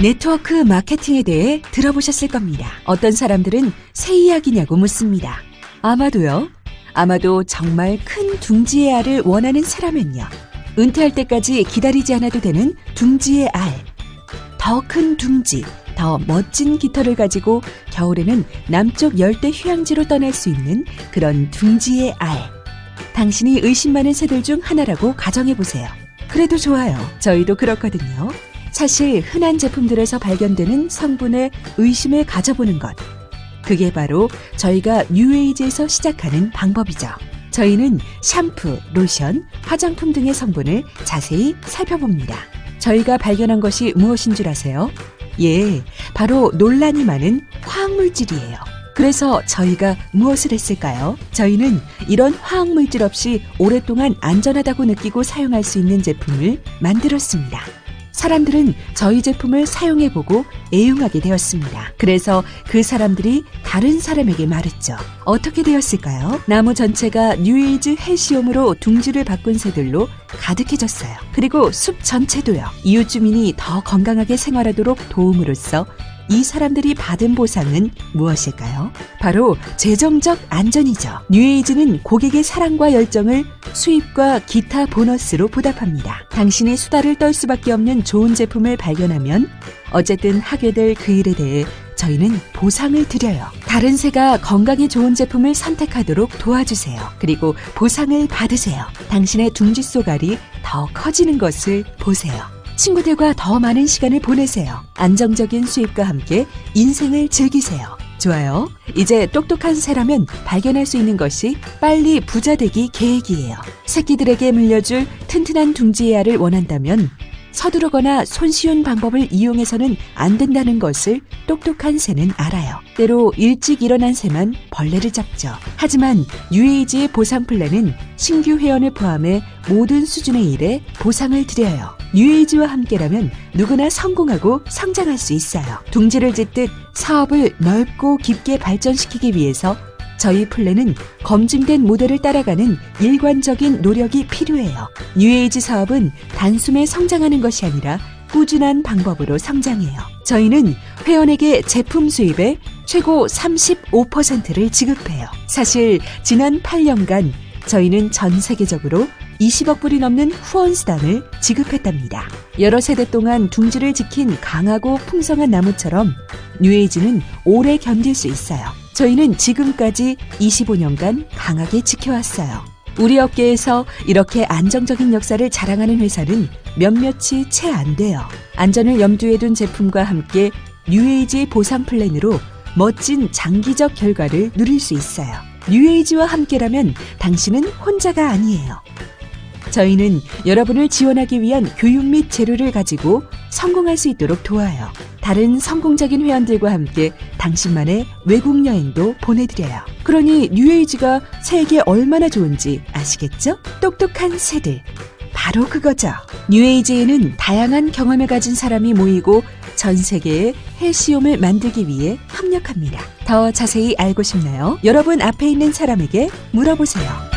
네트워크 마케팅에 대해 들어보셨을 겁니다. 어떤 사람들은 새 이야기냐고 묻습니다. 아마도요. 아마도 정말 큰 둥지의 알을 원하는 사람은요. 은퇴할 때까지 기다리지 않아도 되는 둥지의 알. 더 큰 둥지, 더 멋진 깃털을 가지고 겨울에는 남쪽 열대 휴양지로 떠날 수 있는 그런 둥지의 알. 당신이 의심 많은 새들 중 하나라고 가정해 보세요. 그래도 좋아요. 저희도 그렇거든요. 사실 흔한 제품들에서 발견되는 성분에 의심을 가져보는 것. 그게 바로 저희가 뉴에이지에서 시작하는 방법이죠. 저희는 샴푸, 로션, 화장품 등의 성분을 자세히 살펴봅니다. 저희가 발견한 것이 무엇인 줄 아세요? 예, 바로 논란이 많은 화학물질이에요. 그래서 저희가 무엇을 했을까요? 저희는 이런 화학물질 없이 오랫동안 안전하다고 느끼고 사용할 수 있는 제품을 만들었습니다. 사람들은 저희 제품을 사용해보고 애용하게 되었습니다. 그래서 그 사람들이 다른 사람에게 말했죠. 어떻게 되었을까요? 나무 전체가 뉴에이즈 헬시움으로 둥지를 바꾼 새들로 가득해졌어요. 그리고 숲 전체도요. 이웃 주민이 더 건강하게 생활하도록 도움으로써 이 사람들이 받은 보상은 무엇일까요? 바로 재정적 안전이죠. 뉴에이즈는 고객의 사랑과 열정을 수입과 기타 보너스로 보답합니다. 당신이 수다를 떨 수밖에 없는 좋은 제품을 발견하면 어쨌든 하게 될 그 일에 대해 저희는 보상을 드려요. 다른 새가 건강에 좋은 제품을 선택하도록 도와주세요. 그리고 보상을 받으세요. 당신의 둥지 쏘갈이 더 커지는 것을 보세요. 친구들과 더 많은 시간을 보내세요. 안정적인 수입과 함께 인생을 즐기세요. 좋아요. 이제 똑똑한 새라면 발견할 수 있는 것이 빨리 부자 되기 계획이에요. 새끼들에게 물려줄 튼튼한 둥지의 알을 원한다면 서두르거나 손쉬운 방법을 이용해서는 안 된다는 것을 똑똑한 새는 알아요. 때로 일찍 일어난 새만 벌레를 잡죠. 하지만 UAG의 보상 플랜은 신규 회원을 포함해 모든 수준의 일에 보상을 드려요. UAG와 함께라면 누구나 성공하고 성장할 수 있어요. 둥지를 짓듯 사업을 넓고 깊게 발전시키기 위해서 저희 플랜은 검증된 모델을 따라가는 일관적인 노력이 필요해요. 뉴에이지 사업은 단숨에 성장하는 것이 아니라 꾸준한 방법으로 성장해요. 저희는 회원에게 제품 수입의 최고 35%를 지급해요. 사실 지난 8년간 저희는 전 세계적으로 20억 불이 넘는 후원 수당을 지급했답니다. 여러 세대 동안 둥지를 지킨 강하고 풍성한 나무처럼 뉴에이지는 오래 견딜 수 있어요. 저희는 지금까지 25년간 강하게 지켜왔어요. 우리 업계에서 이렇게 안정적인 역사를 자랑하는 회사는 몇몇이 채 안 돼요. 안전을 염두에 둔 제품과 함께 뉴에이지 보상 플랜으로 멋진 장기적 결과를 누릴 수 있어요. 뉴에이지와 함께라면 당신은 혼자가 아니에요. 저희는 여러분을 지원하기 위한 교육 및 재료를 가지고 성공할 수 있도록 도와요. 다른 성공적인 회원들과 함께 당신만의 외국 여행도 보내드려요. 그러니 뉴에이지가 세계에 얼마나 좋은지 아시겠죠? 똑똑한 새들. 바로 그거죠. 뉴에이지에는 다양한 경험을 가진 사람이 모이고 전 세계에 헬시움을 만들기 위해 협력합니다. 더 자세히 알고 싶나요? 여러분 앞에 있는 사람에게 물어보세요.